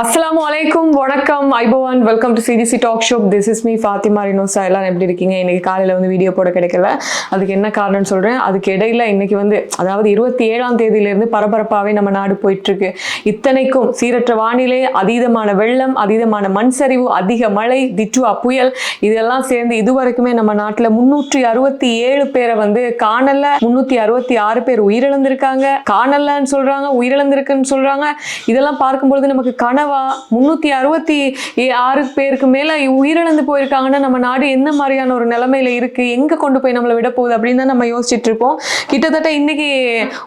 அஸ்ஸலாமு அலைக்கும் வணக்கம். ஐபோவான் welcome to CDC talk show this is me Fathima Rinosa எல்லாம் எப்படி இருக்கீங்க? இன்னைக்கு காலையில் வந்து வீடியோ போட கிடைக்கல. அதுக்கு என்ன காரணம்னு சொல்கிறேன் அதுக்கு இடையில இன்னைக்கு வந்து அதாவது இருபத்தி ஏழாம் தேதியிலேருந்து பரபரப்பாகவே நம்ம நாடு போயிட்டு இருக்கு இத்தனைக்கும் சீரற்ற வானிலை அதீதமான வெள்ளம் அதீதமான மண் சரிவு அதிக மழை திட்டுவா புயல் இதெல்லாம் சேர்ந்து இதுவரைக்குமே நம்ம நாட்டில் முன்னூற்றி அறுபத்தி ஏழு பேரை வந்து காணல. முன்னூற்றி அறுபத்தி ஆறு பேர் உயிரிழந்திருக்காங்க. காணலன்னு சொல்றாங்க உயிரிழந்திருக்குன்னு சொல்றாங்க. இதெல்லாம் பார்க்கும்பொழுது நமக்கு கனவா? முன்னூத்தி அறுபத்தி ஆறு பேருக்கு மேல உயிரிழந்து போயிருக்காங்கன்னா நம்ம நாடு என்ன மாதிரியான ஒரு நிலைமையில இருக்கு? எங்க கொண்டு போய் நம்மளை விட போகுது? அப்படின்னு தான் நம்ம யோசிச்சுட்டு இருப்போம். கிட்டத்தட்ட இன்னைக்கு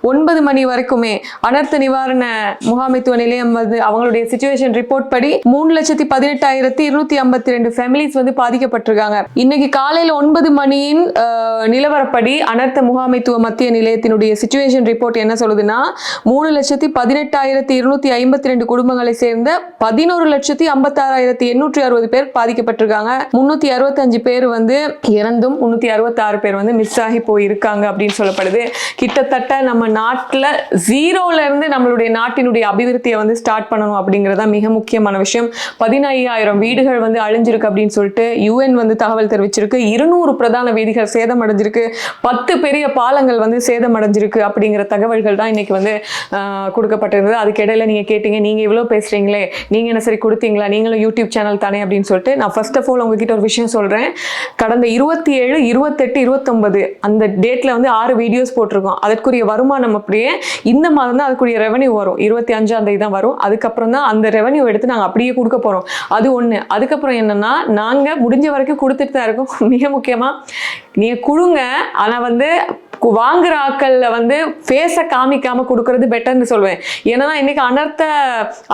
ஒன்பது மணி வரைக்குமே அனர்த்த நிவாரண முகாமைத்துவ நிலையம் வந்து அவங்களுடைய சுச்சுவேஷன் ரிப்போர்ட் படி மூணு லட்சத்தி பதினெட்டாயிரத்தி இருநூத்தி ஐம்பத்தி ரெண்டு ஃபேமிலிஸ் வந்து பாதிக்கப்பட்டிருக்காங்க. இன்னைக்கு காலையில ஒன்பது மணியின் நிலவரப்படி அனர்த்த முகாமைத்துவ மத்திய நிலையத்தினுடைய சுச்சுவேஷன் ரிப்போர்ட் என்ன சொல்லுதுன்னா மூணு லட்சத்தி பதினெட்டாயிரத்தி இருநூத்தி ஐம்பத்தி ரெண்டு குடும்பங்களை சேர்ந்த பதினோரு லட்சத்தி ஐம்பத்தாறாயிரத்தி எண்ணூற்றி அறுபது பேர் பாதிக்கப்பட்டிருக்காங்க. முன்னூத்தி அறுபத்தஞ்சு பேர் வந்து இறந்தும் முன்னூத்தி அறுபத்தாறு பேர் வந்து மிஸ் ஆகி போயிருக்காங்க அப்படின்னு சொல்லப்படுது. கிட்டத்தட்ட நம்ம நாட்டில் ஜீரோல இருந்து நம்மளுடைய நாட்டினுடைய அபிவிருத்தியை வந்து ஸ்டார்ட் பண்ணணும் அப்படிங்கறதா மிக முக்கியமான விஷயம். பதினையாயிரம் வீடுகள் வந்து அழிஞ்சிருக்கு அப்படின்னு சொல்லிட்டு யுஎன் வந்து தகவல் தெரிவிச்சிருக்கு. இருநூறு பிரதான வீதிகள் சேதமடைஞ்சிருக்கு. பத்து பெரிய பாலங்கள் வந்து சேதமடைஞ்சிருக்கு அப்படிங்கிற தகவல்கள் தான் இன்னைக்கு வந்து கொடுக்கப்பட்டிருந்தது. அதுக்கிடையில நீங்க கேட்டீங்க நீங்க இவ்வளவு பேசுறீங்களே நீங்கள் என்ன சரி கொடுத்தீங்களா? நீங்களும் யூடியூப் சேனல் தானே அப்படின்னு சொல்லிட்டு நான் ஃபர்ஸ்ட் ஆஃப் ஆல் உங்ககிட்ட ஒரு விஷயம் சொல்கிறேன் கடந்த இருபத்தி ஏழு இருபத்தெட்டு இருபத்தொம்பது அந்த டேட்டில் வந்து ஆறு வீடியோஸ் போட்டிருக்கோம். அதற்குரிய வருமானம் அப்படியே இந்த மாதம் தான் அதுக்குரிய ரெவன்யூ வரும். இருபத்தி அஞ்சாம் தேதி தான் வரும். அதுக்கப்புறம் தான் அந்த ரெவன்யூ எடுத்து நாங்கள் அப்படியே கொடுக்க போகிறோம் அது ஒன்று அதுக்கப்புறம் என்னென்னா நாங்கள் முடிஞ்ச வரைக்கும் கொடுத்துட்டு தான் இருக்கோம். மிக முக்கியமாக நீங்கள் கொடுங்க. ஆனால் வந்து வாங்குற ஆட்கள்ல வந்து ஃபேஸை காமிக்காம கொடுக்கறது பெட்டர்னு சொல்லுவேன் ஏன்னா இன்னைக்கு அனர்த்த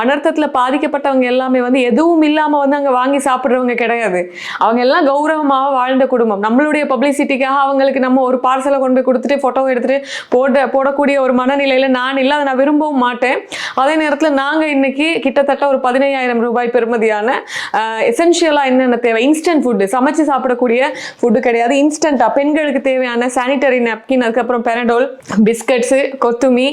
அனர்த்தத்துல பாதிக்கப்பட்டவங்க எல்லாமே வந்து எதுவும் இல்லாம வந்து அங்க வாங்கி சாப்பிடுறவங்க கிடையாது. அவங்க எல்லாம் கௌரவமாக வாழ்ந்த குடும்பம். நம்மளுடைய பப்ளிசிட்டிக்காக அவங்களுக்கு நம்ம ஒரு பார்சலை கொண்டு போய் கொடுத்துட்டு போட்டோ எடுத்துட்டு போட போடக்கூடிய ஒரு மனநிலையில நான் இல்லை அதை நான் விரும்பவும் மாட்டேன். அதே நேரத்தில் நாங்க இன்னைக்கு கிட்டத்தட்ட ஒரு பதினையாயிரம் ரூபாய் பெறுமதியான எசென்ஷியலாக என்னென்ன தேவை? இன்ஸ்டன்ட் ஃபுட்டு சமைச்சு சாப்பிடக்கூடிய ஃபுட்டு கிடையாது. இன்ஸ்டண்டா பெண்களுக்கு தேவையான சானிட்டரி நாப்கின் அதுக்கப்புறம் பெனடோல் பிஸ்கட்ஸு கொத்துமி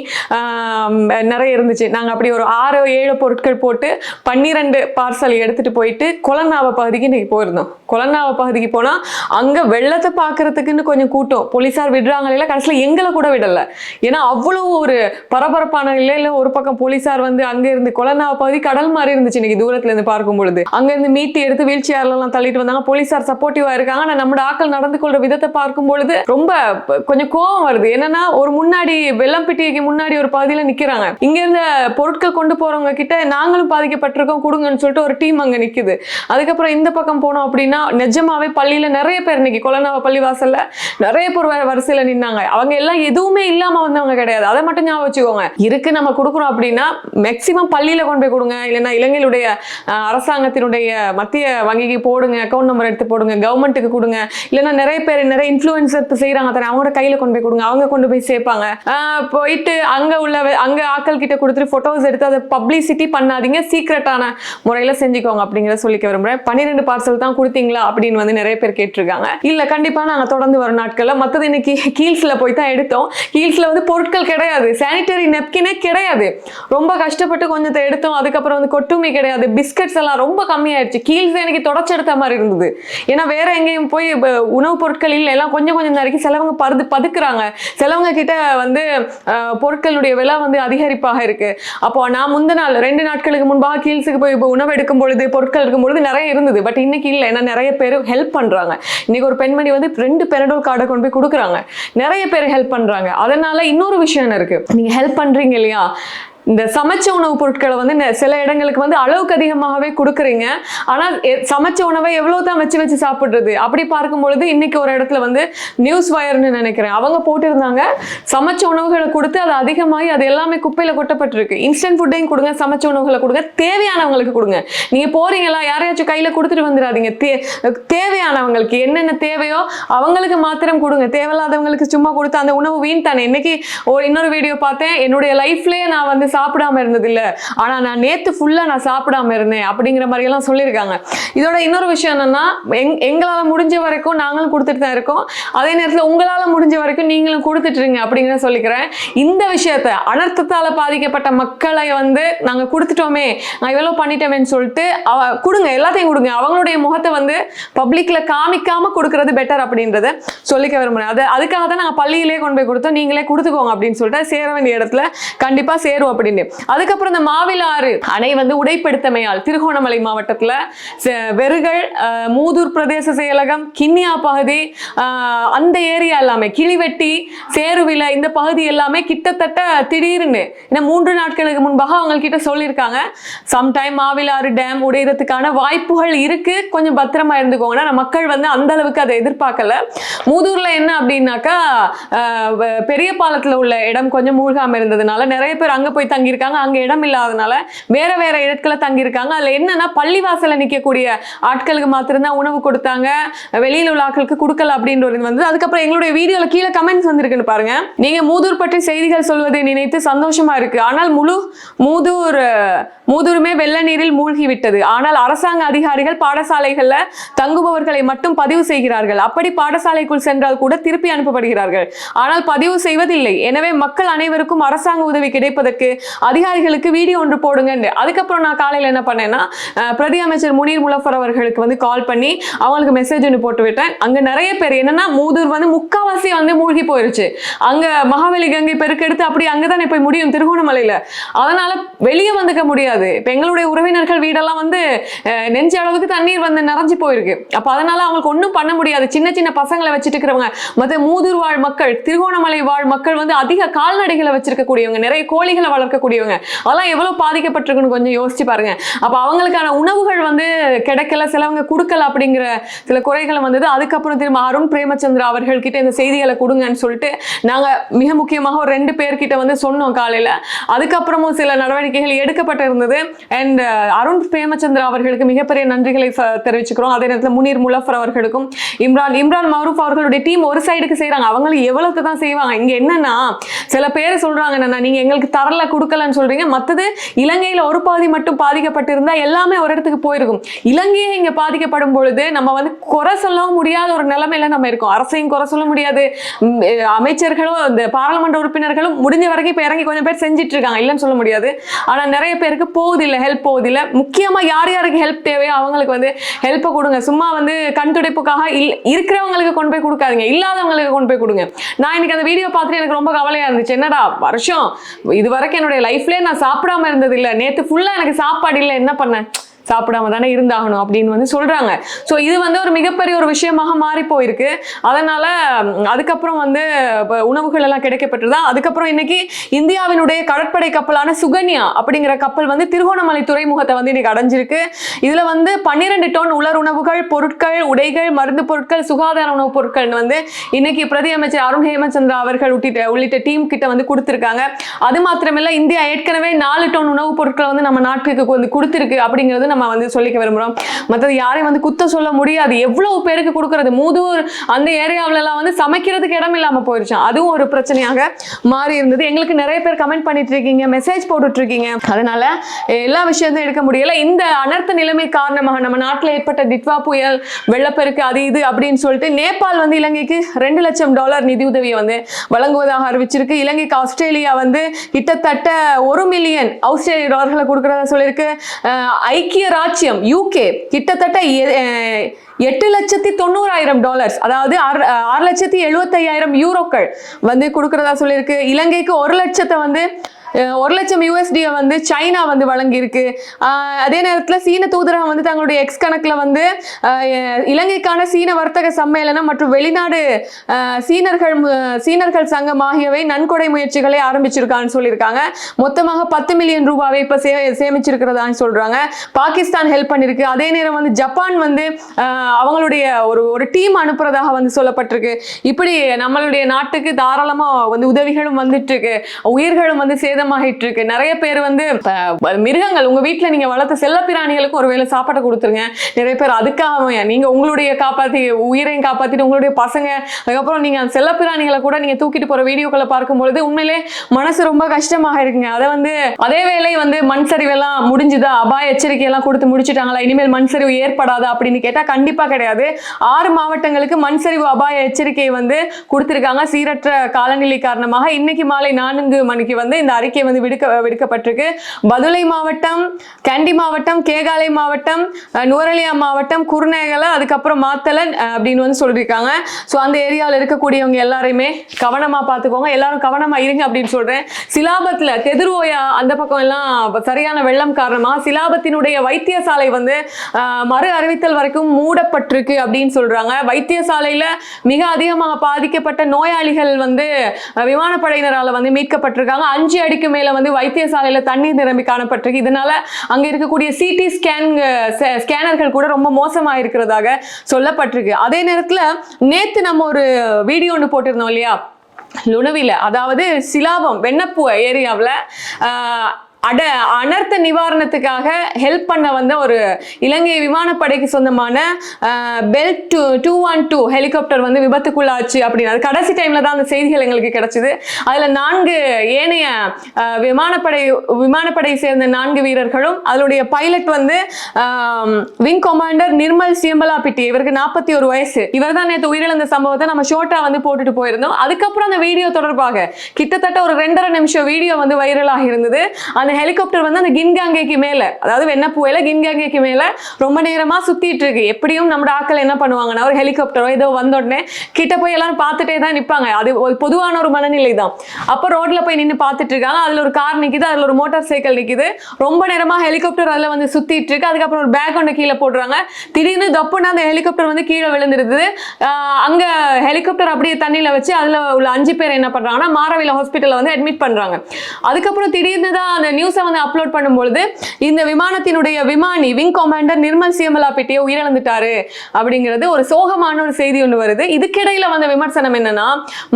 நிறைய இருந்துச்சு. நாங்கள் அப்படி ஒரு ஆறு ஏழு பொருட்கள் போட்டு பன்னிரெண்டு பார்சல் எடுத்துகிட்டு போயிட்டு கொலநாவ பகுதிக்கு இன்னைக்கு போயிருந்தோம். கொலநாவ பகுதிக்கு போனால் அங்கே வெள்ளத்தை பார்க்கறதுக்குன்னு கொஞ்சம் கூட்டம். போலீஸார் விடுறாங்க இல்லை கடைசியில் எங்களை கூட விடலை. ஏன்னா அவ்வளோ ஒரு பரபரப்பான நிலையில் ஒரு பக்கம் போலீஸார் வந்து அங்கே இருந்து கொலநாவ பகுதி கடல் மாதிரி இருந்துச்சு இன்னைக்கு தூரத்துலேருந்து பார்க்கும் பொழுது. அங்கேருந்து மீட்டி எடுத்து வீல் சேர்லாம் தள்ளிட்டு வந்தாங்க. போலீஸார் சப்போர்ட்டிவாக இருக்காங்க. ஆனால் நம்ம ஆட்கள் நடந்து கொள்கிற விதத்தை பார்க்கும் பொழுது ரொம்ப கொஞ்சம் கோவம் வருது. என்னன்னா ஒரு முன்னாடி வெள்ளம்பிட்டிக்கு முன்னாடி ஒரு பாதியில நிக்கிறாங்க. இங்க இருந்த பொருட்கள் கொண்டு போறவங்க கிட்ட நாங்களும் பாதிக்கப்பட்டிருக்கோம் கொடுங்கன்னு சொல்லிட்டு ஒரு டீம் அங்க நிக்குது. அதுக்கப்புறம் இந்த பக்கம் போனோம் அப்படின்னா நிஜமாவே பள்ளியில நிறைய பேர் இன்னைக்கு கொலனாவ பள்ளி வாசல்ல நிறைய பேர் வ- வரிசையில நின்னாங்க. அவங்க எல்லாம் எதுவுமே இல்லாம வந்தவங்க கிடையாது. அதை மட்டும் ஞாபகம் வச்சுக்கோங்க. இருக்கு நம்ம கொடுக்குறோம் அப்படின்னா மேக்சிமம் பள்ளியில கொண்டு போய் கொடுங்க. இல்லைன்னா இலங்கையிலுடைய அஹ், அரசாங்கத்தினுடைய மத்திய வங்கிக்கு போடுங்க அக்கௌண்ட் நம்பர் எடுத்து போடுங்க கவர்மெண்ட்டுக்கு கொடுங்க. இல்லைன்னா நிறைய பேர் நிறைய இன்ஃபுளுசர் செய்யறாங்க தானே அவங்களோட கையில கொண்டு போய் கொடுங்க. அவங்க கொண்டு போய் சேர்ப்பாங்க. போயிட்டு அங்க உள்ள அங்க ஆட்கள் கிட்ட கொடுத்துட்டு போட்டோஸ் எடுத்து அதை பப்ளிசிட்டி பண்ணாதீங்க. சீக்ரெட்டான முறையில செஞ்சுக்கோங்க அப்படிங்கிறத சொல்லிக்க விரும்புறேன். பன்னிரெண்டு பார்சல் தான் கொடுத்தீங்களா அப்படின்னு வந்து நிறைய பேர் கேட்டிருக்காங்க. இல்ல கண்டிப்பா நாங்க தொடர்ந்து வரும் நாட்களில். மத்தது இன்னைக்கு ஹீல்ஸ்ல போய் தான் எடுத்தோம். ஹீல்ஸ்ல வந்து பொருட்கள் கிடையாது. சானிடரி நெப்கினே கிடையாது. ரொம்ப கஷ்டப்பட்டு கொஞ்சத்தை எடுத்தோம். அதுக்கப்புறம் வந்து கொட்டுமி கிடையாது. பிஸ்கட்ஸ் எல்லாம் ரொம்ப கம்மியாயிடுச்சு. கீல்ஸ் எனக்கு தொடச்செடுத்த மாதிரி இருந்தது. ஏன்னா வேற எங்கேயும் போய் உணவுப் பொருட்கள் இல்லை. எல்லாம் கொஞ்சம் கொஞ்சம் நறுக்கி சிலவங்க பருது பதுக்குறாங்க சிலவங்க கிட்ட வந்து பொருட்களுடைய விலை வந்து அதிகரிப்பாக இருக்கு. அப்போ நான் முந்த நாள் ரெண்டு நாட்களுக்கு முன்பாக கீழ்ஸுக்கு போய் இப்போ உணவு எடுக்கும் பொழுது பொருட்கள் இருக்கும் பொழுது நிறைய இருந்தது. பட் இன்னைக்கு இல்லை. ஏன்னா நிறைய பேர் ஹெல்ப் பண்றாங்க. இன்னைக்கு ஒரு பெண்மணி வந்து ரெண்டு பெனடோல் கார்டை கொண்டு போய் கொடுக்குறாங்க. நிறைய பேர் ஹெல்ப் பண்றாங்க. அதனால இன்னொரு விஷயம் இருக்கு? நீங்க ஹெல்ப் பண்றீங்க இல்லையா? இந்த சமைச்ச உணவுப் பொருட்களை வந்து நெ- சில இடங்களுக்கு வந்து அளவுக்கு அதிகமாகவே கொடுக்குறீங்க. ஆனால் எ- சமைச்ச உணவை எவ்வளோ தான் வச்சு வச்சு சாப்பிட்றது? அப்படி பார்க்கும் பொழுது இன்னைக்கு ஒரு இடத்துல வந்து நியூஸ் வயர்னு நினைக்கிறேன். அவங்க போட்டிருந்தாங்க. சமைச்ச உணவுகளை கொடுத்து அது அதிகமாகி அது எல்லாமே குப்பையில் கொட்டப்பட்டிருக்கு. இன்ஸ்டன்ட் ஃபுட்டையும் கொடுங்க சமைச்ச உணவுகளை கொடுங்க தேவையானவங்களுக்கு கொடுங்க. நீங்கள் போறீங்களா? யாரையாச்சும் கையில் கொடுத்துட்டு வந்துடாதீங்க. தே தேவையானவங்களுக்கு என்னென்ன தேவையோ அவங்களுக்கு மாத்திரம் கொடுங்க. தேவையில்லாதவங்களுக்கு சும்மா கொடுத்து அந்த உணவு வீண் தானே. இன்னைக்கு ஒரு இன்னொரு வீடியோ பார்த்தேன். என்னுடைய லைஃப்லேயே நான் வந்து சாப்பிடாம இருந்தது இல்ல ஆனா நான் நேத்து ஃபுல்லா நான் சாப்பிடாம இருந்தேன் அப்படிங்கிற மாதிரி எல்லாம் சொல்லியிருக்காங்க. இதோட இன்னொரு விஷயம் என்னன்னா எங் எங்களால முடிஞ்ச வரைக்கும் நாங்களும் கொடுத்துட்டு தான் இருக்கோம். அதே நேரத்துல உங்களால முடிஞ்ச வரைக்கும் நீங்களும் கொடுத்துட்டு இருங்க அப்படிங்கிற சொல்லிக்கிறேன். இந்த விஷயத்த அனர்த்தத்தால பாதிக்கப்பட்ட மக்களை வந்து நாங்க கொடுத்துட்டோமே நான் எவ்வளவு பண்ணிட்டோமேன்னு சொல்லிட்டு அவ கொடுங்க எல்லாத்தையும் கொடுங்க. அவங்களுடைய முகத்தை வந்து பப்ளிக்ல காமிக்காம கொடுக்கறது பெட்டர் அப்படின்றத சொல்லிக்க விரும்புறேன். அது அதுக்காக தான் நாங்க பள்ளியிலே கொண்டு போய் கொடுத்தோம். நீங்களே கொடுத்துக்கோங்க அப்படின்னு சொல்லிட்டு சேர வேண்டிய இடத்துல கண்டிப்பா சேரும் அப்படின்னு. அதுக்கப்புறம் இந்த மாவிலாறு அணை வந்து உடைப்படுத்தமையால் திருகோணமலை மாவட்டத்துல செ- வெறுகள் மூதூர் பிரதேச செயலகம் கிண்ணியா பகுதி அந்த ஏரியா எல்லாமே கிளிவெட்டி சேருவில இந்த பகுதி எல்லாமே கிட்டத்தட்ட திடீர்னு ஏன்னா மூன்று நாட்களுக்கு முன்பாக அவங்க கிட்ட சொல்லியிருக்காங்க. சம்டைம் மாவிலாறு டேம் உடையறதுக்கான வாய்ப்புகள் இருக்கு. கொஞ்சம் பத்திரமா இருந்துக்கோங்கன்னா மக்கள் வந்து அந்த அளவுக்கு அதை எதிர்பார்க்கல. மூதூர்ல என்ன அப்படின்னாக்கா அஹ், பெரிய பாலத்துல உள்ள இடம் கொஞ்சம் மூழ்காம இருந்ததுனால நிறைய பேர் அங்க போய் தங்கியிருக்காங்க. அங்க இடம் இல்லாதனால வேற வேற இடத்துல தங்கியிருக்காங்க. அதுல என்னன்னா பள்ளிவாசல்ல நிக்கக்கூடிய ஆட்களுக்கு மாத்திரம்தான் உணவு கொடுத்தாங்க. வெளியில் உள்ள ஆட்களுக்கு கொடுக்கல அப்படின்ற ஒரு வந்து அதுக்கப்புறம் எங்களுடைய வீடியோல கீழே கமெண்ட்ஸ் வந்திருக்குன்னு பாருங்க. நீங்க மூதூர் பற்றி செய்திகள் சொல்வதை நினைத்து சந்தோஷமா இருக்கு. ஆனால் முழு மூதூர் மூதூருமே வெள்ள நீரில் மூழ்கி விட்டது ஆனால் அரசாங்க அதிகாரிகள் பாடசாலைகள்ல தங்குபவர்களை மட்டும் பதிவு செய்கிறார்கள். அப்படி பாடசாலைக்குள் சென்றால் கூட திருப்பி அனுப்பப்படுகிறார்கள். ஆனால் பதிவு செய்வதில்லை. எனவே மக்கள் அனைவருக்கும் அரசாங்க உதவி கிடைப்பதற்கு அதிகாரிகளுக்கு வீடியோ ஒன்று போடுங்கன்னு. அதுக்கப்புறம் நான் காலையில் என்ன பண்ணேன்னா பிரதி அமைச்சர் முனீர் முலஃபர் அவர்களுக்கு வந்து கால் பண்ணி அவங்களுக்கு மெசேஜ் ஒன்று போட்டு விட்டேன். அங்க நிறைய பேர் என்னன்னா மூதூர் வந்து முக்காவாசி வந்து மூழ்கி போயிருச்சு. அங்க மகாவலி கங்கை பெருக்கெடுத்து அப்படி அங்கதானே போய் முடியும் திருகோணமலையில. அதனால வெளியே வந்துக்க முடியாது. இப்போ எங்களுடைய உறவினர்கள் வீடெல்லாம் வந்து நெஞ்ச அளவுக்கு தண்ணீர் வந்து நிறைஞ்சு போயிருக்கு. அப்ப அதனால அவங்களுக்கு ஒன்றும் பண்ண முடியாது. சின்ன சின்ன பசங்களை வச்சுட்டு இருக்கிறவங்க மற்ற மூதூர் வாழ் மக்கள் திருகோணமலை வாழ் மக்கள் வந்து அதிக கால்நடைகளை வச்சிருக்கக்கூடியவங்க. நிறைய கோழிகளை வளர்க்கக்கூடியவங்க அதெல்லாம் எவ்வளவு பாதிக்கப்பட்டிருக்குன்னு கொஞ்சம் யோசிச்சு பாருங்க. அப்ப அவங்களுக்கான உணவுகள் வந்து கிடைக்கல சிலவங்க கொடுக்கல அப்படிங்கிற சில குறைகள் வந்தது. அதுக்கப்புறம் திரும்ப அருண் பிரேமச்சந்திரா அவர்கள் கிட்ட இந்த செய்திகளை கொடுங்கன்னு சொல்லிட்டு நாங்க மிக முக்கியமாக ஒரு ரெண்டு பேர்கிட்ட வந்து சொன்னோம் காலையில. அதுக்கப்புறமும் சில நடவடிக்கைகள் எடுக்கப்பட்டிருந்தது. அண்ட் அருண் பிரேமச்சந்திரா அவர்களுக்கு மிகப்பெரிய நன்றிகளை தெரிவிச்சுக்கிறோம். அதே நேரத்தில் முனீர் முலஃபர் அவர்களுக்கும் இம்ரான் இம்ரான் மரூஃப் அவர்களுடைய டீம் ஒரு சைடுக்கு செய்றாங்க. அவங்களும் எவ்வளவுக்கு தான் செய்வாங்க. இங்க என்னன்னா சில பேர் சொல்றாங்க என்னன்னா நீங்க எங்களுக்கு தரல கொடுக்கலன்னு சொல்றீங்க. மற்றது இலங்கையில ஒரு பாதி மட்டும் பாதிக்கப்பட்டிருந்தா எல்லாமே ஒரு இடத்துக்கு போயிருக்கும். இலங்கையே இங்க பாதிக்கப்படும் பொழுது நம்ம வந்து குறை சொல்லவும் முடியாத ஒரு நிலைமையில நம்ம இருக்கோம். அரசையும் குறை சொல்ல முடியாது. அமைச்சர்களும் இந்த பாராளுமன்ற உறுப்பினர்களும் முடிஞ்ச வரைக்கும் இப்போ இறங்கி கொஞ்சம் பேர் செஞ்சுட்டு இருக்காங்க இல்லைன்னு சொல்ல முடியாது. ஆனால் நிறைய பேருக்கு போகுதில்லை ஹெல்ப் போகுதில்லை முக்கியமாக யார் யாருக்கு ஹெல்ப் தேவையோ அவங்களுக்கு வந்து ஹெல்ப்பை கொடுங்க. சும்மா வந்து கண் துடைப்புக்காக இல் இருக்கிறவங்களுக்கு கொண்டு போய் கொடுக்காதீங்க. இல்லாதவங்களுக்கு கொண்டு போய் கொடுங்க. நான் இன்னைக்கு அந்த வீடியோ பார்த்துட்டு எனக்கு ரொம்ப கவலையாக இருந்துச்சு. என்னடா வருஷம் இது வரைக்கும் என்னுடைய லைஃப்லேயே நான் சாப்பிடாம இருந்தது இல்லை. நேத்து ஃபுல்லா எனக்கு சாப்பாடு இல்லை. என்ன பண்ணேன்? சாப்பிடாம தானே இருந்தாகணும் அப்படின்னு வந்து சொல்றாங்க. ஸோ இது வந்து ஒரு மிகப்பெரிய ஒரு விஷயமாக மாறி போயிருக்கு. அதனால அதுக்கப்புறம் வந்து உணவுகள் எல்லாம் கிடைக்கப்பட்டதா அதுக்கப்புறம் இன்னைக்கு இந்தியாவினுடைய கடற்படை கப்பலான சுகன்யா அப்படிங்கிற கப்பல் வந்து திருகோணமலை துறைமுகத்தை வந்து இன்னைக்கு அடைஞ்சிருக்கு. இதுல வந்து பன்னிரெண்டு டன் உலர் உணவுகள் பொருட்கள் உடைகள் மருந்து பொருட்கள் சுகாதார உணவுப் பொருட்கள் வந்து இன்னைக்கு பிரதி அமைச்சர் அருண் ஹேமச்சந்திரா அவர்கள் உள்ளிட்ட உள்ளிட்ட டீம் கிட்ட வந்து கொடுத்திருக்காங்க. அது மாத்திரமில்ல இந்தியா ஏற்கனவே நாலு டன் உணவுப் பொருட்களை வந்து நம்ம நாட்டுக்கு வந்து கொடுத்திருக்கு அப்படிங்கிறது நம்ம வந்து சொல்லிக்க விரும்புறோம். மற்றது யாரையும் வந்து குத்த சொல்ல முடியாது. எவ்வளவு பேருக்கு கொடுக்கறது? மூதூர் அந்த ஏரியாவுல எல்லாம் வந்து சமைக்கிறதுக்கு இடம் இல்லாம போயிருச்சு. அதுவும் ஒரு பிரச்சனையாக மாறி இருந்தது. எங்களுக்கு நிறைய பேர் கமெண்ட் பண்ணிட்டு இருக்கீங்க மெசேஜ் போட்டுட்டு இருக்கீங்க அதனால எல்லா விஷயத்தையும் எடுக்க முடியல. இந்த அனர்த்த நிலைமை காரணமாக நம்ம நாட்டில் ஏற்பட்ட டிட்வா புயல் வெள்ளப்பெருக்கு அது இது அப்படின்னு சொல்லிட்டு நேபாள் வந்து இலங்கைக்கு ரெண்டு லட்சம் டாலர் நிதி உதவியை வந்து வழங்குவதாக அறிவிச்சிருக்கு. இலங்கைக்கு ஆஸ்திரேலியா வந்து கிட்டத்தட்ட ஒரு மில்லியன் ஆஸ்திரேலிய டாலர்களை கொடுக்கறதா சொல்லியிருக்கு. ஐக்கிய ராச்சியம் யூகே கிட்டத்தட்ட எ- எட்டு லட்சத்தி தொண்ணூறாயிரம் டாலர்ஸ் அதாவது ஆறு ஆறு லட்சத்தி எழுபத்தையாயிரம் யூரோக்கள் வந்து கொடுக்கறதா சொல்லியிருக்கு. இலங்கைக்கு ஒரு லட்சத்தை வந்து ஒரு லட்சம் யூஎஸ்டியை வந்து சைனா வந்து வழங்கியிருக்கு. அதே நேரத்தில் சீன தூதரகம் வந்து தங்களுடைய எக்ஸ் கணக்கில் வந்து இலங்கைக்கான சீன வர்த்தக சம்மேளனம் மற்றும் வெளிநாடு சீனர்கள் சீனர்கள் சங்கம் ஆகியவை நன்கொடை முயற்சிகளை ஆரம்பிச்சிருக்கான்னு சொல்லியிருக்காங்க. மொத்தமாக பத்து மில்லியன் ரூபாவை இப்போ சே சேமிச்சிருக்கிறதான்னு சொல்கிறாங்க பாகிஸ்தான் ஹெல்ப் பண்ணியிருக்கு. அதே நேரம் வந்து ஜப்பான் வந்து அவங்களுடைய ஒரு ஒரு டீம் அனுப்புறதாக வந்து சொல்லப்பட்டிருக்கு. இப்படி நம்மளுடைய நாட்டுக்கு தாராளமாக வந்து உதவிகளும் வந்துட்டு இருக்கு உயிர்களும் வந்து சேதம் சேதமாகிட்டு இருக்கு நிறைய பேர் வந்து மிருகங்கள் உங்க வீட்டுல நீங்க வளர்த்த செல்ல பிராணிகளுக்கு ஒருவேளை சாப்பாட்டை கொடுத்துருங்க. நிறைய பேர் அதுக்காக நீங்க உங்களுடைய காப்பாத்தி உயிரையும் காப்பாத்திட்டு உங்களுடைய பசங்க அதுக்கப்புறம் நீங்க அந்த செல்ல பிராணிகளை கூட நீங்க தூக்கிட்டு போற வீடியோக்களை பார்க்கும்பொழுது உண்மையிலே மனசு ரொம்ப கஷ்டமாக இருக்குங்க அதை வந்து அதே வேளை வந்து மண் சரிவெல்லாம் முடிஞ்சுதா? அபாய எச்சரிக்கை எல்லாம் கொடுத்து முடிச்சுட்டாங்களா? இனிமேல் மண் சரிவு ஏற்படாதா? அப்படின்னு கேட்டா கண்டிப்பா கிடையாது. ஆறு மாவட்டங்களுக்கு மண் சரிவு அபாய எச்சரிக்கை வந்து கொடுத்திருக்காங்க. சீரற்ற காலநிலை காரணமாக இன்னைக்கு மாலை நான்கு மணிக்கு வந்து இந்த அறிக்கை வந்து விடுக்க விடுக்கப்பட்டிருக்கு. பதுளை மாவட்டம் கண்டி மாவட்டம் கேகாலை மாவட்டம் நுவரலியா மாவட்டம் குருநேகலை அதுக்கப்புறம் மாத்தலன் அப்படின்னு வந்து சொல்லியிருக்காங்க. ஸோ அந்த ஏரியாவில் இருக்கக்கூடியவங்க எல்லாரையுமே கவனமாக பார்த்துக்கோங்க. எல்லாரும் கவனமாக இருங்க அப்படின்னு சொல்கிறேன் சிலாபத்தில் தெதிர்வோயா அந்த பக்கம் எல்லாம் சரியான வெள்ளம் காரணமாக சிலாபத்தினுடைய வைத்தியசாலை வந்து மறு அறிவித்தல் வரைக்கும் மூடப்பட்டிருக்கு அப்படின்னு சொல்கிறாங்க வைத்தியசாலையில் மிக அதிகமாக பாதிக்கப்பட்ட நோயாளிகள் வந்து விமானப்படையினரால் வந்து மீட்கப்பட்டிருக்காங்க. அஞ்சு அடி அடிக்கு மேல வந்து வைத்தியசாலையில தண்ணீர் நிரம்பி காணப்பட்டிருக்கு. இதனால அங்க இருக்கக்கூடிய சிடி ஸ்கேன் ஸ்கேனர்கள் கூட ரொம்ப மோசமா இருக்கிறதாக சொல்லப்பட்டிருக்கு. அதே நேரத்துல நேத்து நம்ம ஒரு வீடியோ ஒன்று போட்டிருந்தோம் இல்லையா? லுணவில அதாவது சிலாபம் வெண்ணப்பூ ஏரியாவில் அட அனர்த்த நிவாரணத்துக்காக ஹெல்ப் பண்ண வந்த ஒரு இலங்கை விமானப்படைக்கு சொந்தமான Bell two two one two helicopter வந்து விபத்துக்குள்ளாச்சு அப்படின்னு. அது கடைசி டைம்ல தான் அந்த செய்திகள் எங்களுக்கு கிடைச்சிது. அதுல நான்கு ஏனைய விமானப்படை விமானப்படை சேர்ந்த நான்கு வீரர்களும் அதனுடைய பைலட் வந்து விங் கமாண்டர் நிர்மல் சியம்பலாபிட்டி இவருக்கு நாற்பத்தி ஒரு வயசு. இவர் தான் நேற்று உயிரிழந்த சம்பவத்தை நம்ம ஷோட்டா வந்து போட்டுட்டு போயிருந்தோம். அதுக்கப்புறம் அந்த வீடியோ தொடர்பாக கிட்டத்தட்ட ஒரு ரெண்டரை நிமிஷம் வீடியோ வந்து வைரலாக இருந்தது. அந்த ஹெலிகாப்டர் வந்து அந்த கின்காங்கேக்கு மேல அதாவது வெண்ணப்புவையில கின்காங்கேக்கு மேல ரொம்ப நேரமா சுத்திட்டு இருக்கு. எப்படியும் நம்ம ஆட்கள் என்ன பண்ணுவாங்கன்னா ஒரு ஹெலிகாப்டரோ ஏதோ வந்த உடனே கிட்ட போய் எல்லாரும் பார்த்துட்டே தான் நிப்பாங்க. அது ஒரு பொதுவான ஒரு மனநிலை தான். அப்போ ரோட்ல போய் நின்று பார்த்துட்டு இருக்காங்க. அதுல ஒரு கார் நிக்குது அதுல ஒரு மோட்டார் சைக்கிள் நிக்குது. ரொம்ப நேரமா ஹெலிகாப்டர் அதுல வந்து சுத்திட்டு இருக்கு. அதுக்கப்புறம் ஒரு பேக் ஒன்று கீழே போடுறாங்க. திடீர்னு தப்புன்னு அந்த ஹெலிகாப்டர் வந்து கீழே விழுந்துருது. அங்கே அங்க ஹெலிகாப்டர் அப்படியே தண்ணியில வச்சு அதுல உள்ள அஞ்சு பேர் என்ன பண்றாங்கன்னா மாரவில ஹாஸ்பிட்டலில் வந்து அட்மிட் பண்றாங்க. அதுக்கப்புறம் திடீர்னு தான் அந்த நியூஸை வந்து அப்லோட் பண்ணும்பொழுது இந்த விமானத்தினுடைய விமானி விங் கமாண்டர் நிர்மல் சியமலாபிட்டியை உயிரிழந்துட்டாரு அப்படிங்கிறது ஒரு சோகமான ஒரு செய்தி ஒன்று வருது. இதுக்கிடையில வந்த விமர்சனம் என்னன்னா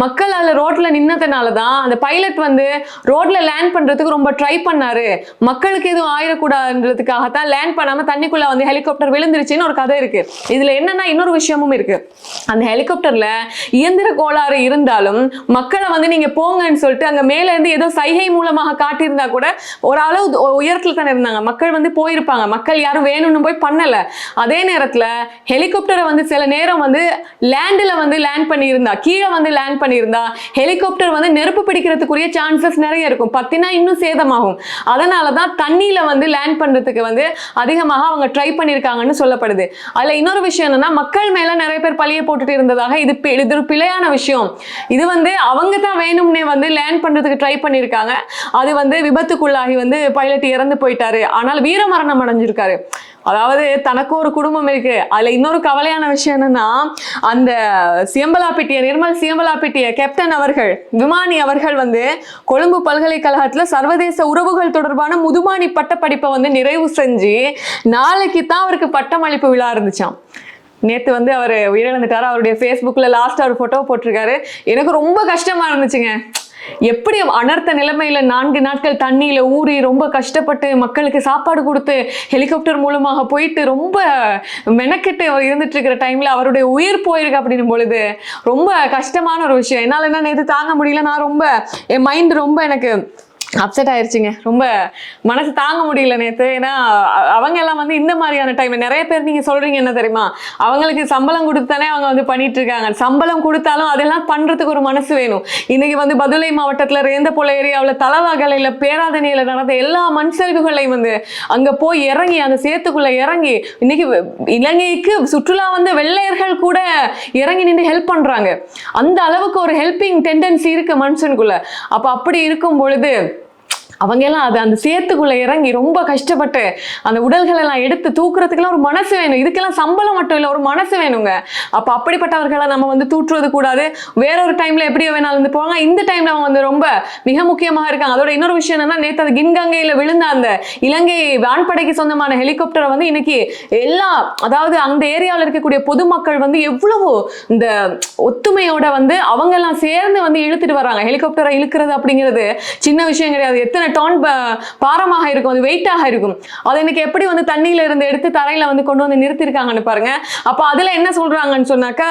மக்கள் அதில் ரோட்ல நின்னதுனால தான் அந்த பைலட் வந்து ரோட்ல லேண்ட் பண்றதுக்கு ரொம்ப ட்ரை பண்ணாரு. மக்களுக்கு எதுவும் ஆயிடக்கூடாதுன்றதுக்காகத்தான் லேண்ட் பண்ணாம தண்ணிக்குள்ள வந்து ஹெலிகாப்டர் விழுந்துருச்சுன்னு ஒரு கதை இருக்கு. இதுல என்னன்னா இன்னொரு விஷயமும் இருக்கு. அந்த ஹெலிகாப்டர்ல இயந்திர கோளாறு இருந்தாலும் மக்களை வந்து நீங்க போங்கன்னு சொல்லிட்டு அங்க மேல இருந்து ஏதோ சைகை மூலமாக காட்டியிருந்தா கூட ஒரு அளவு உயரத்தில் தானே இருந்தாங்க. மக்கள் வந்து போயிருப்பாங்க. மக்கள் யாரும் வேணும்னு போய் பண்ணல. அதே நேரத்துல ஹெலிகாப்டரை வந்து சில நேரம் வந்து லேண்டில் வந்து லேண்ட் பண்ணியிருந்தா கீழே வந்து லேண்ட் பண்ணியிருந்தா ஹெலிகாப்டர் வந்து நெருப்பு பிடிக்கிறதுக்குரிய சான்சஸ் நிறைய இருக்கும். பத்தினா இன்னும் சேதமாகும். அதனால தான் தண்ணியில வந்து லேண்ட் பண்றதுக்கு வந்து அதிகமாக அவங்க ட்ரை பண்ணியிருக்காங்கன்னு சொல்லப்படுது. அதில் இன்னொரு விஷயம் என்னன்னா மக்கள் மேலே நிறைய பேர் பழிய போட்டுட்டு இருந்ததாக இது இது ஒரு பிழையான விஷயம். இது வந்து அவங்க தான் வேணும்னே வந்து லேண்ட் பண்றதுக்கு ட்ரை பண்ணியிருக்காங்க. அது வந்து ஆகி வந்து பைலட் இறந்து போயிட்டாரு. ஆனால் வீரமரணம் அடைஞ்சிருக்காரு. அதாவது தனக்கு ஒரு குடும்பம் இருக்கு. அதுல இன்னொரு கவலையான விஷயம் என்னன்னா அந்த சியம்பலாப்பிட்டிய நிர்மல் சியம்பலாப்பிட்டிய கேப்டன் அவர்கள் விமானி அவர்கள் வந்து கொழும்பு பல்கலைக்கழகத்துல சர்வதேச உறவுகள் தொடர்பான முதுமானி பட்டப்படிப்பை வந்து நிறைவு செஞ்சு நாளைக்கு தான் அவருக்கு பட்டமளிப்பு விழா இருந்துச்சாம். நேற்று வந்து அவர் உயிரிழந்துட்டாரு. அவருடைய ஃபேஸ்புக்கில் லாஸ்ட் அவர் ஃபோட்டோ போட்டிருக்காரு. எனக்கு ரொம்ப கஷ்டமாக இருந்துச்சுங்க. எப்படி அனர்த்த நிலைமையில நான்கு நாட்கள் தண்ணியில ஊறி ரொம்ப கஷ்டப்பட்டு மக்களுக்கு சாப்பாடு கொடுத்து ஹெலிகாப்டர் மூலமாக போயிட்டு ரொம்ப மெனக்கெட்டு அவர் இருந்துட்டு இருக்கிற டைம்ல அவருடைய உயிர் போயிருக்கு அப்படின்னும் பொழுது ரொம்ப கஷ்டமான ஒரு விஷயம். என்னால என்ன நேற்று தாங்க முடியல? நான் ரொம்ப என் மைண்ட் ரொம்ப எனக்கு அப்செட் ஆயிடுச்சுங்க ரொம்ப மனசு தாங்க முடியல நேற்று ஏன்னா அவங்க எல்லாம் வந்து இந்த மாதிரியான டைம் நிறைய பேர் நீங்கள் சொல்கிறீங்க என்ன தெரியுமா? அவங்களுக்கு சம்பளம் கொடுத்தானே அவங்க வந்து பண்ணிட்டு இருக்காங்க சம்பளம் கொடுத்தாலும் அதெல்லாம் பண்ணுறதுக்கு ஒரு மனசு வேணும். இன்னைக்கு வந்து பதுளை ரேந்த ரேந்தபோல ஏரியாவில் தலவாகலையில் பேராதனையில் நடந்த எல்லா மண் சரிவுகளையும் வந்து அங்கே போய் இறங்கி அந்த சேத்துக்குள்ளே இறங்கி இன்னைக்கு இலங்கைக்கு சுற்றுலா வந்து வெள்ளையர்கள் கூட இறங்கி நின்று ஹெல்ப் பண்ணுறாங்க அந்த அளவுக்கு ஒரு ஹெல்பிங் டெண்டன்சி இருக்குது மனுஷனுக்குள்ள. அப்போ அப்படி இருக்கும் பொழுது அவங்க எல்லாம் அது அந்த சேத்துக்குள்ள இறங்கி ரொம்ப கஷ்டப்பட்டு அந்த உடல்களை எல்லாம் எடுத்து தூக்குறதுக்கெல்லாம் ஒரு மனசு வேணும். இதுக்கெல்லாம் சம்பளம் மட்டும் இல்லை ஒரு மனசு வேணுங்க. அப்ப அப்படிப்பட்டவர்களை நம்ம வந்து தூற்றுவது கூடாது. வேற ஒரு டைம்ல எப்படி வேணாலும் இருந்து போவாங்க இந்த டைம்ல அவங்க வந்து ரொம்ப மிக முக்கியமாக இருக்காங்க. அதோட இன்னொரு விஷயம் என்னன்னா நேற்று அது கின்கங்கையில விழுந்த அந்த இலங்கை வான்படைக்கு சொந்தமான ஹெலிகாப்டரை வந்து இன்னைக்கு எல்லா அதாவது அந்த ஏரியாவில் இருக்கக்கூடிய பொதுமக்கள் வந்து எவ்வளவு இந்த ஒத்துமையோட வந்து அவங்க எல்லாம் சேர்ந்து வந்து இழுத்துட்டு வராங்க. ஹெலிகாப்டரை இழுக்கிறது அப்படிங்கிறது சின்ன விஷயம் கிடையாது. எத்தனை டான் பாரமாக இருக்கும் அது வெயிட்டாக இருக்கும். அது இன்னைக்கு எப்படி வந்து தண்ணியில இருந்து எடுத்து தரையில வந்து கொண்டு வந்து நிறுத்திருக்காங்கன்னு பாருங்க. அப்போ அதுல என்ன சொல்றாங்கன்னு சொன்னாக்கா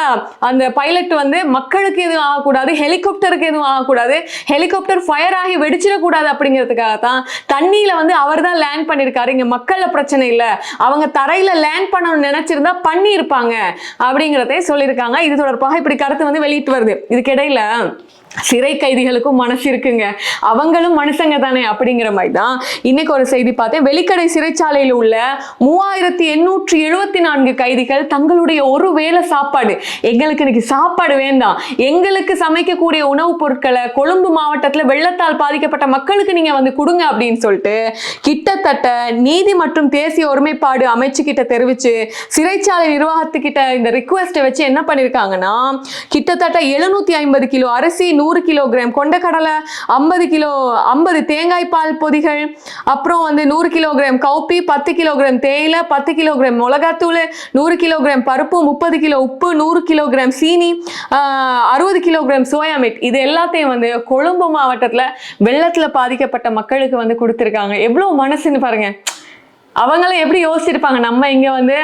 அந்த பைலட் வந்து மக்களுக்கு எதுவும் ஆகக்கூடாது ஹெலிகாப்டருக்கு எதுவும் ஆகக்கூடாது ஹெலிகாப்டர் ஃபயர் ஆகி வெடிச்சிடக்கூடாது அப்படிங்கிறதுக்காக தான் தண்ணியில வந்து அவர் தான் லேண்ட் பண்ணியிருக்காரு. இங்க மக்கள்ல பிரச்சனை இல்லை. அவங்க தரையில லேண்ட் பண்ணணும்னு நினைச்சிருந்தா பண்ணியிருப்பாங்க அப்படிங்கிறதே சொல்லியிருக்காங்க. இது தொடர்பாக இப்படி கருத்து வந்து வெளியிட்டு வருது. இதுக்கிடையில சிறை கைதிகளுக்கும் மனசு இருக்குங்க. அவங்களும் மனுஷங்க தானே அப்படிங்கிற மாதிரி தான் இன்னைக்கு ஒரு செய்தி பார்த்தேன். வெளிக்கடை சிறைச்சாலையில் உள்ள மூவாயிரத்தி எண்ணூற்றி எழுபத்தி நான்கு கைதிகள் தங்களுடைய ஒரு வேளை சாப்பாடு. எங்களுக்கு இன்னைக்கு சாப்பாடு வேண்டாம். எங்களுக்கு சமைக்கக்கூடிய உணவுப் பொருட்களை கொழும்பு மாவட்டத்தில் வெள்ளத்தால் பாதிக்கப்பட்ட மக்களுக்கு நீங்கள் வந்து கொடுங்க அப்படின்னு சொல்லிட்டு கிட்டத்தட்ட நீதி மற்றும் தேசிய ஒருமைப்பாடு அமைச்சு கிட்ட தெரிவிச்சு சிறைச்சாலை நிர்வாகத்துக்கிட்ட இந்த ரிக்வெஸ்ட்டை வச்சு என்ன பண்ணியிருக்காங்கன்னா கிட்டத்தட்ட எழுநூத்தி ஐம்பது கிலோ அரிசி நூறு கிலோகிராம். கொண்டக்கடலை ஐம்பது கிலோ ஐம்பது தேங்காய் பால் பொதிகள் அப்புறம் வந்து நூறு கிலோகிராம் கவுப்பி பத்து கிலோகிராம் தேயிலை பத்து கிலோகிராம் மிளகாத்தூள் நூறு கிலோகிராம் பருப்பு முப்பது கிலோ உப்பு நூறு கிலோகிராம் சீனி அறுபது கிலோகிராம் சோயா மீட். இது எல்லாத்தையும் வந்து கொழும்பு மாவட்டத்தில் வெள்ளத்தில் பாதிக்கப்பட்ட மக்களுக்கு வந்து கொடுத்துருக்காங்க. எவ்வளோ மனசுன்னு பாருங்கள் அவங்களும் எப்படி யோசிச்சிருப்பாங்க? நம்ம இங்க வந்து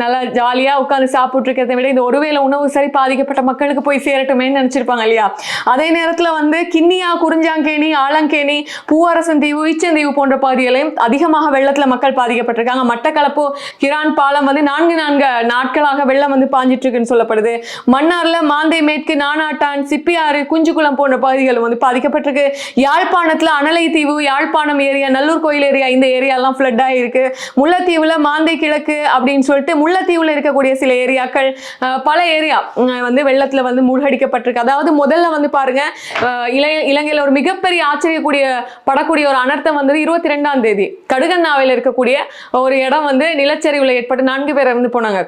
நல்லா ஜாலியா உட்காந்து சாப்பிட்டு இருக்கிறத விட இந்த ஒருவேளை உணவு சரி பாதிக்கப்பட்ட மக்களுக்கு போய் சேரட்டுமேன்னு நினைச்சிருப்பாங்க இல்லையா? அதே நேரத்துல வந்து கிண்ணியா குறிஞ்சாங்கேணி ஆலங்கேணி பூவரசன் தீவு ஈச்சந்தீவு போன்ற பகுதிகளையும் அதிகமாக வெள்ளத்துல மக்கள் பாதிக்கப்பட்டிருக்காங்க. மட்டக்களப்பு கிரான் பாலம் வந்து நான்கு நான்கு நாட்களாக வெள்ளம் வந்து பாஞ்சிட்டு இருக்குன்னு சொல்லப்படுது. மன்னார்ல மாந்தை மேற்கு நானாட்டான் சிப்பியாறு குஞ்சுக்குளம் போன்ற பகுதிகள் வந்து பாதிக்கப்பட்டிருக்கு. யாழ்ப்பாணத்துல அனலை தீவு யாழ்ப்பாணம் ஏரியா நல்லூர் கோயில் ஏரியா இந்த ஏரியாலாம் ஃப்ளட் இருக்கு. முல்லைத்தீவுல மாந்தை கிழக்கு அப்படின்னு சொல்லிட்டு முல்லைத்தீவுல இருக்கக்கூடிய சில ஏரியாக்கள் அஹ், பல ஏரியா வந்து வெள்ளத்துல வந்து மூழ்கடிக்கப்பட்டிருக்கு. அதாவது முதல்ல வந்து பாருங்க அஹ், இளைய இலங்கையில ஒரு மிகப்பெரிய ஆச்சரியக்கூடிய படக்கூடிய ஒரு அனர்த்தம் வந்து இருபத்தி ரெண்டாம் தேதி. கடுகண்ணாவில் இருக்கக்கூடிய ஒரு இடம் வந்து நிலச்சரிவுல ஏற்பட்டு நான்கு பேர் இறந்து போனாங்க.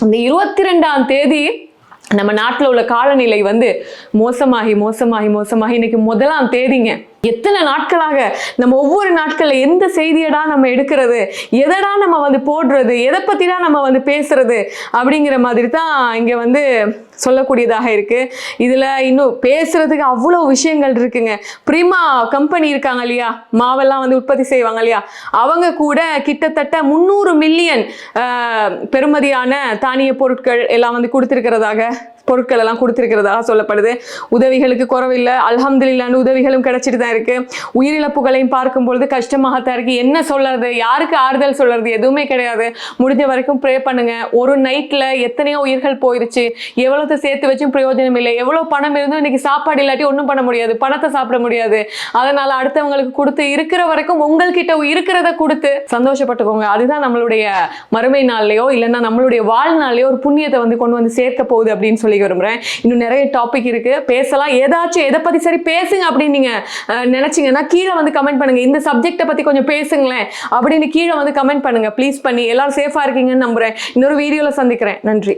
இந்த இருபத்தி ரெண்டாம் தேதி நம்ம நாட்டில் உள்ள காலநிலை வந்து மோசமாகி மோசமாகி மோசமாகி இன்னைக்கு முதலாம் தேதிங்க. எத்தனை நாட்களாக நம்ம ஒவ்வொரு நாட்களில் எந்த செய்தியடா நம்ம எடுக்கிறது? எதடா நம்ம வந்து போடுறது? எதை பற்றிடா நம்ம வந்து பேசுறது? அப்படிங்கிற மாதிரி தான் இங்கே வந்து சொல்லக்கூடியதாக இருக்குது இதில் இன்னும் பேசுறதுக்கு அவ்வளோ விஷயங்கள் இருக்குங்க. பிரிமா கம்பெனி இருக்காங்க இல்லையா? மாவெல்லாம் வந்து உற்பத்தி செய்வாங்க இல்லையா? அவங்க கூட கிட்டத்தட்ட முந்நூறு மில்லியன் பெறுமதியான தானிய பொருட்கள் எல்லாம் வந்து கொடுத்துருக்கிறதாக பொருட்கள் எல்லாம் கொடுத்திருக்கிறதாக சொல்லப்படுது. உதவிகளுக்கு குறவில்லை. அல்ஹம்துலில்லான்னு உதவிகளும் கிடைச்சிட்டு தான் இருக்கு. உயிரிழப்புகளையும் பார்க்கும் பொழுது கஷ்டமாக இருக்கு. என்ன சொல்றது? யாருக்கு ஆறுதல் சொல்றது? எதுவுமே கிடையாது. முடிஞ்ச வரைக்கும் ப்ரே பண்ணுங்க. ஒரு நைட்ல எத்தனையோ உயிர்கள் போயிருச்சு. எவ்வளவு சேர்த்து வச்சும் பிரயோஜனம் இல்லை. எவ்வளவு பணம் இருந்தும் இன்னைக்கு சாப்பாடு இல்லாட்டி ஒன்றும் பண்ண முடியாது. பணத்தை சாப்பிட முடியாது. அதனால அடுத்தவங்களுக்கு கொடுத்து இருக்கிற வரைக்கும் உங்கள்கிட்ட இருக்கிறத கொடுத்து சந்தோஷப்பட்டுக்கோங்க. அதுதான் நம்மளுடைய மறுமை நாள்லயோ இல்லைன்னா நம்மளுடைய வாழ்நாள்லயோ ஒரு புண்ணியத்தை வந்து கொண்டு வந்து சேர்க்க போகுது அப்படின்னு சொல்லி விரும்புறேன் இன்னும் நிறைய டாபிக் இருக்கு. பேசலாம். ஏதாச்சும் எதை பத்தி சரி பேசுங்க அப்படின்னு நீங்க நினச்சிங்கன்னா நினைச்சீங்கன்னா கீழே வந்து கமெண்ட் பண்ணுங்க. இந்த சப்ஜெக்டை பத்தி கொஞ்சம் பேசுங்களேன். அப்படின்னு கீழே வந்து கமெண்ட் பண்ணுங்க. ப்ளீஸ் பண்ணி எல்லோரும் சேஃபா இருக்கீங்கன்னு நம்புறேன். இன்னொரு வீடியோவில் சந்திக்கிறேன். நன்றி.